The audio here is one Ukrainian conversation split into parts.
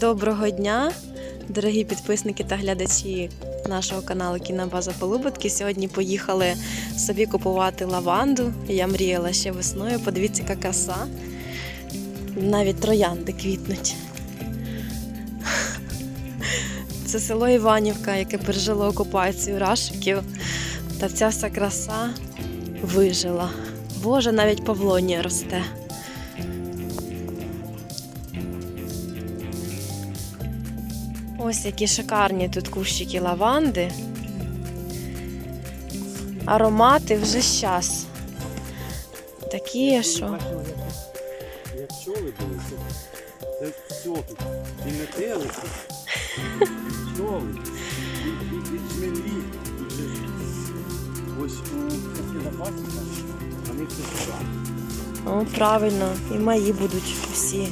Доброго дня, дорогі підписники та глядачі нашого каналу Кінобаза Полуботки. Сьогодні поїхали собі купувати лаванду. Я мріяла ще весною. Подивіться, яка краса. Навіть троянди квітнуть. Це село Іванівка, яке пережило окупацію рашиків. Та ця вся краса вижила. Боже, навіть павлонія росте. Ось які шикарні тут кущики лаванди. Аромати вже щас. Такі, що. Як, пчоли були, це, все тут. І метелиці, пчоли, і, і, і чмелі, ось у пасіка, вони все сюди. О, правильно, і мої будуть всі.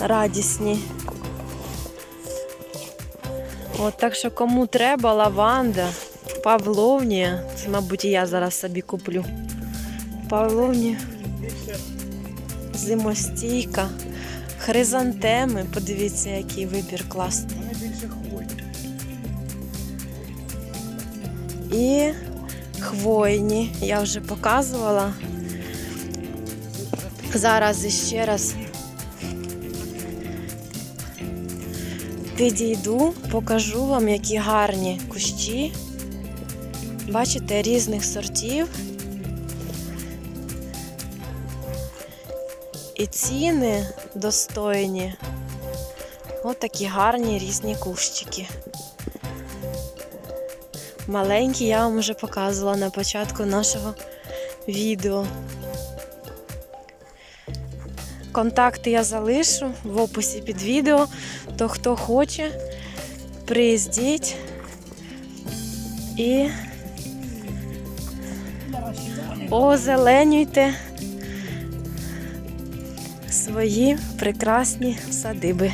Радісні. От так що кому треба лаванда, павловнія, це, мабуть, і я зараз собі куплю. Павловнія, Більше зимостійка, хризантеми. Подивіться, який вибір класний. І хвойні. Я вже показувала. Зараз іще раз підійду, покажу вам, які гарні кущі. Бачите, різних сортів. І ціни достойні. Ось такі гарні різні кущики. Маленькі я вам вже показувала на початку нашого відео. Контакти я залишу в описі під відео. То хто хоче, приїздіть і озеленюйте свої прекрасні садиби.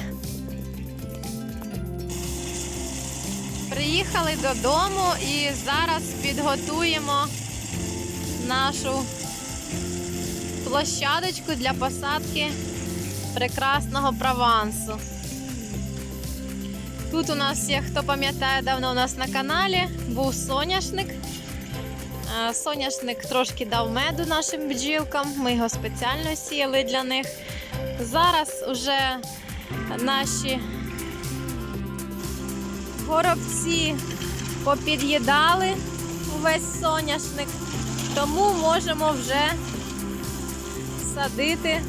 Приїхали додому і зараз підготуємо нашу площадочку для посадки прекрасного провансу. Тут у нас є, хто пам'ятає, давно у нас на каналі був соняшник. Е, Соняшник трошки дав меду нашим бджілкам. Ми його спеціально сіяли для них. Зараз уже наші горобці попід'їдали увесь соняшник, тому можемо вже садити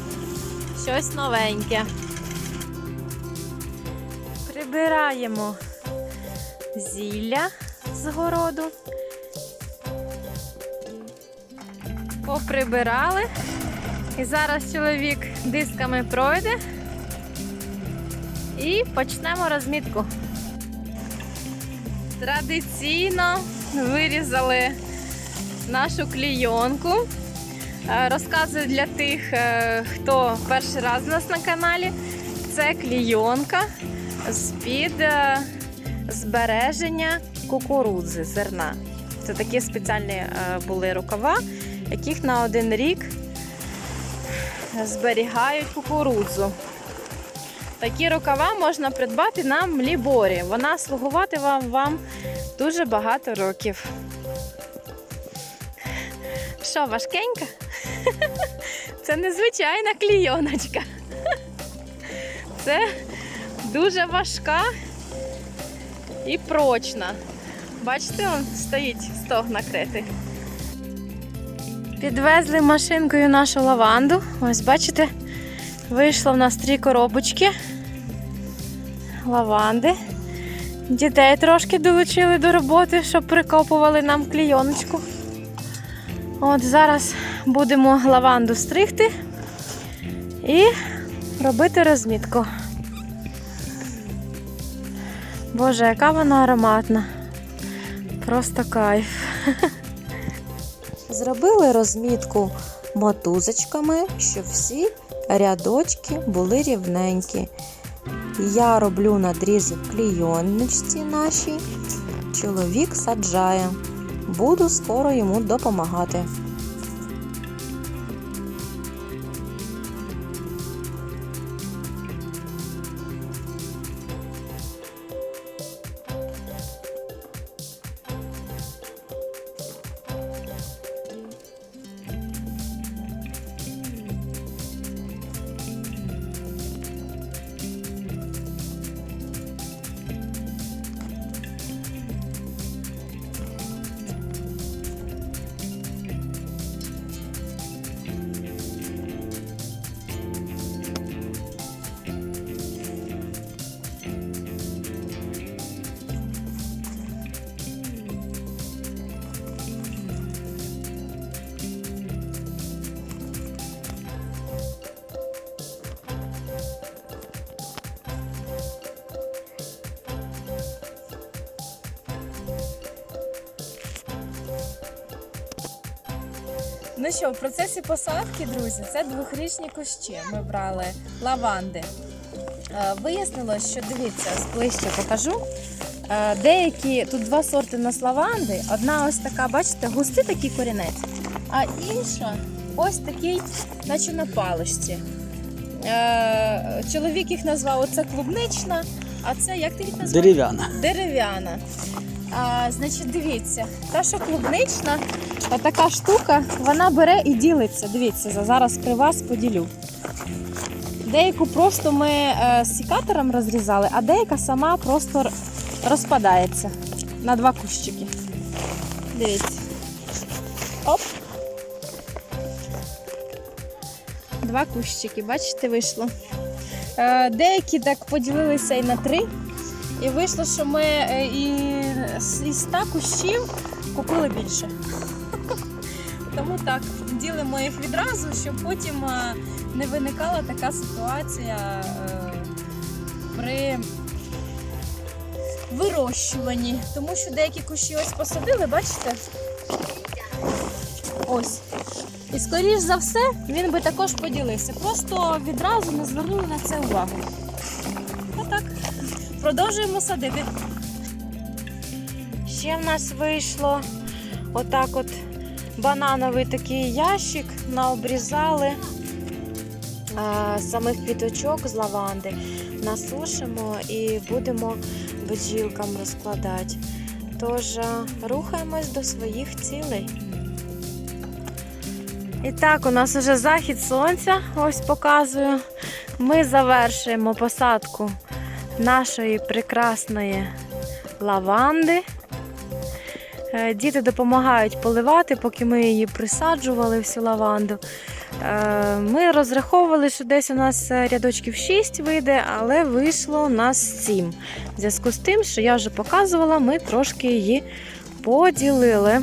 щось новеньке. Прибираємо зілля з городу. Поприбирали. І зараз чоловік дисками пройде і почнемо розмітку. Традиційно вирізали нашу клійонку. Е, Розказую для тих, е, хто перший раз у нас на каналі. Це клійонка з-під е, збереження кукурудзи, зерна. Це такі спеціальні були рукава, яких на один рік зберігають кукурудзу. Такі рукава можна придбати на мліборі. Вона слугувати вам, вам дуже багато років. Що, важкенька? Це незвичайна клійоночка. Це дуже важка і прочна. Бачите, он стоїть стог накритий. Підвезли машинкою нашу лаванду. Ось бачите, вийшло в нас три коробочки лаванди. Дітей трошки долучили до роботи, щоб прикопували нам клійоночку. От зараз будемо лаванду стригти і робити розмітку. Боже, яка вона ароматна. Просто кайф. Зробили розмітку мотузочками, щоб всі рядочки були рівненькі. Я роблю надрізи в клійоночці нашій. Чоловік саджає. Буду скоро йому допомагати. Ну що, в процесі посадки, друзі, це двохрічні кущі. Ми брали лаванди. Е, Вияснилось, що дивіться, ближче покажу. Е, Деякі тут два сорти у нас лаванди. Одна ось така, бачите, густий такий корінець, а інша ось такий, наче на паличці. Е, Чоловік їх назвав оце клубнична, а це як ти їх назвав? Дерев'яна. дерев'яна. А, значить, дивіться, та, що клубнична, така штука, вона бере і ділиться. Дивіться, за- зараз при вас поділю. Деяку просто ми е, сікатором розрізали, а деяка сама просто розпадається на два кущики. Дивіться. Оп. Два кущики, бачите, вийшло. Е, деякі так поділилися і на три. І вийшло, що ми е, і з- із 100 кущів купили більше. Тому так, ділимо їх відразу, щоб потім е, не виникала така ситуація е, при вирощуванні. Тому що деякі кущі ось посадили, бачите? Ось. І скоріш за все він би також поділився. Просто відразу не звернули на це увагу. Продовжуємо садити. Ще в нас вийшло отак от банановий такий ящик, наобрізали а, самих квіточок з лаванди, насушимо і будемо бджілкам розкладати. Тож рухаємось до своїх цілей. І так, у нас вже захід сонця, ось показую. Ми завершуємо посадку нашої прекрасної лаванди. Е, Діти допомагають поливати, поки ми її присаджували всю лаванду. Е, Ми розраховували, що десь у нас е, рядочків 6 вийде, але вийшло у нас 7. В зв'язку з тим, що я вже показувала, ми трошки її поділили.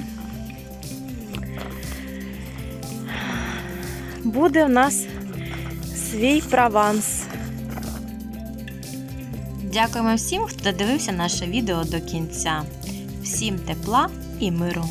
Буде в нас свій прованс. Дякуємо всім, хто додивився наше відео до кінця. Всім тепла і миру!